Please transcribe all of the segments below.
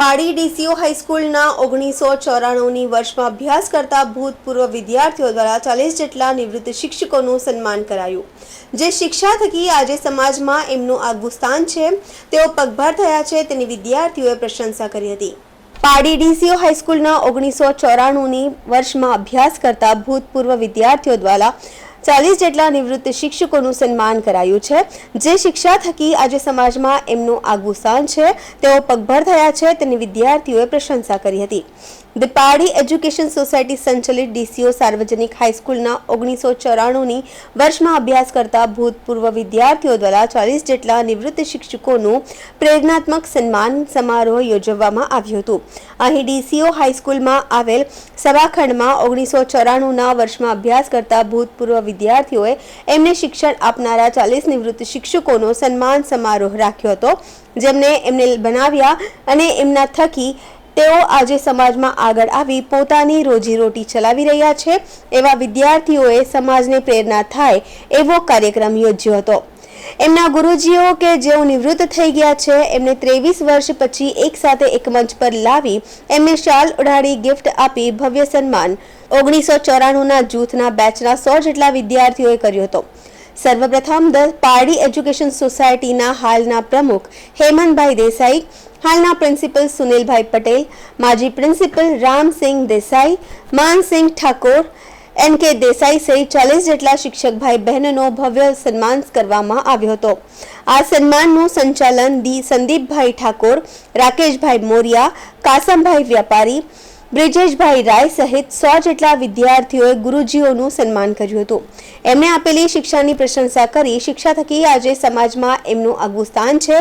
પાડી ડીસીઓ હાઈસ્કૂલના ઓગણીસો ચોરાણુંની વર્ષમાં અભ્યાસ કરતા ભૂતપૂર્વ વિદ્યાર્થીઓ દ્વારા ચાલીસ જેટલા નિવૃત્ત શિક્ષકોનું સન્માન કરાયું. જે શિક્ષા થકી આજે સમાજમાં એમનું આગવું સ્થાન છે, તેઓ પગભર થયા છે તેની વિદ્યાર્થીઓએ પ્રશંસા કરી હતી. પાડી ડીસીઓ હાઈસ્કૂલના ઓગણીસો ચોરાણુંની વર્ષમાં અભ્યાસ કરતા ભૂતપૂર્વ વિદ્યાર્થીઓ દ્વારા ચાલીસ જેટલા નિવૃત્ત શિક્ષકોનું સન્માન કરાયું છે. જે શિક્ષા થકી આજે સમાજમાં એમનું આગવું સ્થાન છે. તેઓ પગભર થયા છે. તેની વિદ્યાર્થીઓએ પ્રશંસા કરી હતી. ધ પાડી એજ્યુકેશન સોસાયટી સંચાલિત ડીસીઓ સાર્વજનિક હાઈસ્કૂલના ઓગણીસો ચોરાણુંની વર્ષમાં અભ્યાસ કરતા ભૂતપૂર્વ વિદ્યાર્થીઓ દ્વારા ચાલીસ જેટલા નિવૃત્ત શિક્ષકોનું પ્રેરણાત્મક સન્માન સમારોહ યોજવામાં આવ્યું હતું. અહીં ડીસીઓ હાઈસ્કૂલમાં આવેલ સભાખંડમાં ઓગણીસો ચોરાણુંના વર્ષમાં અભ્યાસ કરતા ભૂતપૂર્વ વિદ્યાર્થીઓએ એમને શિક્ષણ આપનારા ચાલીસ નિવૃત્ત શિક્ષકોનો સન્માન સમારોહ રાખ્યો હતો. જેમને એમને બનાવ્યા અને એમના થકી તેઓ આજે સમાજમાં આગળ આવી પોતાની રોજીરોટી ચલાવી રહ્યા છે, એવા વિદ્યાર્થીઓએ સમાજને પ્રેરણા થાય એવો કાર્યક્રમ યોજ્યો હતો. એમના ગુરુજીઓ કે જેઓ નિવૃત્ત થઈ ગયા છે, એમને ત્રેવીસ વર્ષ પછી એક સાથે એક મંચ પર લાવી એમને શાલ ઉડાડી ગિફ્ટ આપી ભવ્ય સન્માન. ઓગણીસો ચોરાણુંના જૂથના બેચના સો જેટલા વિદ્યાર્થીઓએ કર્યો હતો. સર્વપ્રથમ ધ પારડી એજ્યુકેશન સોસાયટીના હાલના પ્રમુખ હેમંતભાઈ દેસાઈ હાલના પ્રિન્સિપલ સુનિલભાઈ પટેલ, માજી principal Ramsinh Desai, Mansinh Thakor, N K Desai સહિત ચાલીસ જેટલા શિક્ષક ભાઈ બહેનોનો ભવ્ય સન્માન કરવામાં આવ્યો હતો. આ સન્માનનું સંચાલન દી સંદીપભાઈ ઠાકોર, રાકેશભાઈ મોરિયા, કાસમભાઈ વ્યાપારી બ્રિજેશભાઈ રાય સહિત સો જેટલા વિદ્યાર્થીઓએ ગુરુજીઓનું સન્માન કર્યું હતું. એમણે આપેલી શિક્ષાની પ્રશંસા કરી, શિક્ષા થકી આજે સમાજમાં એમનું આગવું સ્થાન છે,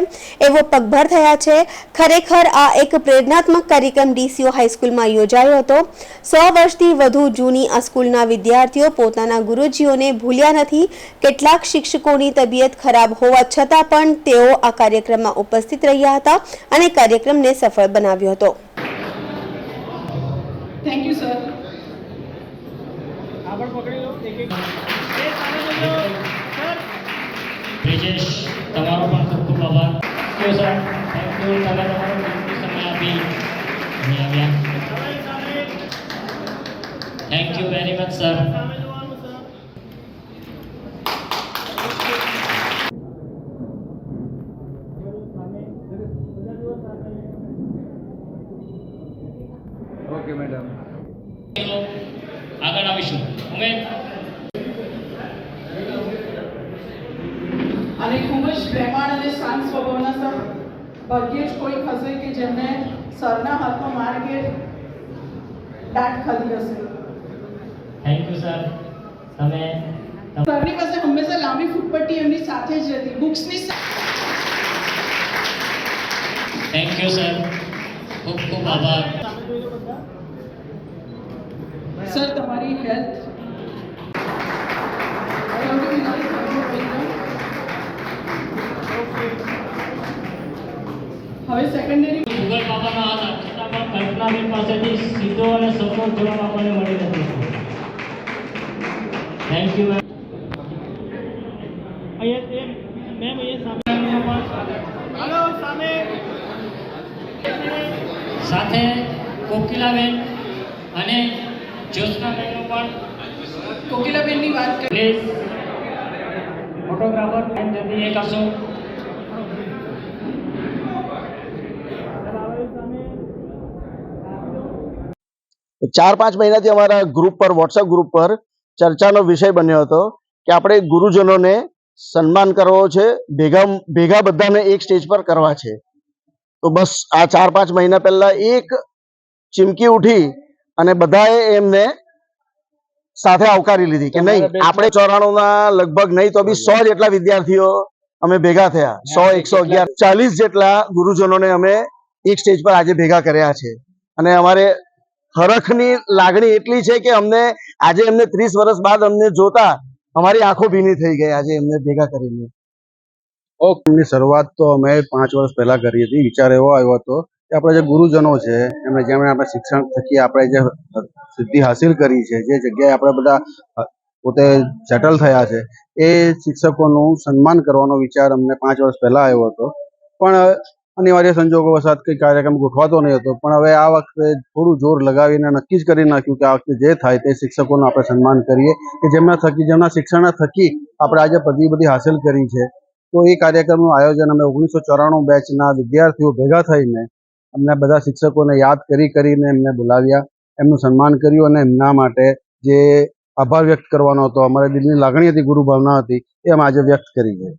એવો પગભર થયા છે. ખરેખર આ એક પ્રેરણાત્મક કાર્યક્રમ ડીસીઓ હાઈસ્કૂલમાં યોજાયો હતો. સો વર્ષથી વધુ જૂની આ સ્કૂલના વિદ્યાર્થીઓ પોતાના ગુરુજીઓને ભૂલ્યા નથી. કેટલાક શિક્ષકોની તબિયત ખરાબ હોવા છતાં પણ તેઓ આ કાર્યક્રમમાં ઉપસ્થિત રહ્યા હતા અને કાર્યક્રમને સફળ બનાવ્યો હતો. થેન્ક યુ સર આગળ પકડી લો એક એક એ સામે જોજો સર બ્રિજેશ તમારો પણ ખૂબ ખૂબ આભાર thank you sir thank you તમે તમારો કિંમતી સમય આપી અહીં આવ્યા સામે સામે thank you very much sir સામે જોવાનું સર ઓકે મેડમ આગળ આવીશું. ઉમેદ અને ખૂબ જ પ્રેમાળ અને શાંત સ્વભાવના સર. ભાગ્યે જ કોઈ હશે કે જેમને સરના હાથમાં માર્ગે દાટ ખાધી હશે. થેન્ક યુ સર તમે સરની પાસે હંમેશા લાંબી ફૂટપટ્ટી એમની સાથે જ હતી બુક્સની થેન્ક યુ સર ખૂબ ખૂબ આભાર. સર તમારી હેલ્થ હવે સેકન્ડરી ગૂગલ બાબાના હાથ આપતા પણ કલ્પનાબેન પાસેથી સીધો અને સચોટ જવાબ આપણને મળી નથી થેન્ક યુ અહીંયા મેમ અહીંયા હાલો સામે. સાથે કોકિલાબેન અને જ્યોત્સનાબેનનો પણ કોકિલાબેનની વાત કરી. પ્લીઝ ફોટોગ્રાફર ટાઈમ જલ્દી એ કરશો. ચાર પાંચ મહિનાથી અમારા ગ્રુપ પર વોટ્સએપ ગ્રુપ પર ચર્ચાનો વિષય બન્યો હતો કે આપણે ગુરુજનોને સન્માન કરવો છે ભેગા ભેગા બધાને એક સ્ટેજ પર કરવા છે. તો બસ આ ચાર પાંચ મહિના પહેલા એક ચીમકી ઉઠી અને બધાએ એમને સાથે આવકારી લીધી કે નહીં? આપણે ચોરાણું ના લગભગ નહીં તો બી સો જેટલા વિદ્યાર્થીઓ અમે ભેગા થયા. સો એકસો અગિયાર ચાલીસ જેટલા ગુરુજનોને અમે એક સ્ટેજ પર આજે ભેગા કર્યા છે. અને અમારે હરખની લાગણી એટલી છે કે અમને આજે એમને ત્રીસ વર્ષ બાદ અમને જોતા અમારી આંખો ભીની થઈ ગઈ આજે એમને ભેગા કરીને. ઓકે. એમની શરૂઆત તો અમે પાંચ વર્ષ પહેલા કરી હતી. વિચાર એવો આવ્યો હતો આપણે જે ગુરુજનો છે, એમને જેમણે આપણે શિક્ષણ થકી આપણે જે સિદ્ધિ હાસિલ કરી છે, જે જગ્યાએ આપણે બધા પોતે સેટલ થયા છે, એ શિક્ષકોનું સન્માન કરવાનો વિચાર અમને પાંચ વર્ષ પહેલા આવ્યો હતો. પણ અનિવાર્ય સંજોગો વસાત કંઈ કાર્યક્રમ ગોઠવાતો નહીં હતો. પણ હવે આ વખતે થોડું જોર લગાવીને નક્કી જ કરી નાખ્યું કે આ વખતે જે થાય તે શિક્ષકોનું આપણે સન્માન કરીએ. કે જેમના થકી, જેમના શિક્ષણના થકી આપણે આજે પદવી બધી હાંસલ કરી છે. તો એ કાર્યક્રમનું આયોજન અમે ઓગણીસો ચોરાણું બેચના વિદ્યાર્થીઓ ભેગા થઈને અમને બધા શિક્ષકોને યાદ કરી કરીને એમને બોલાવ્યા, એમનું સન્માન કર્યું અને એમના માટે જે આભાર વ્યક્ત કરવાનો હતો, અમારે દિલની લાગણી હતી ગુરુ ભાવના હતી, એ અમે આજે વ્યક્ત કરી છે.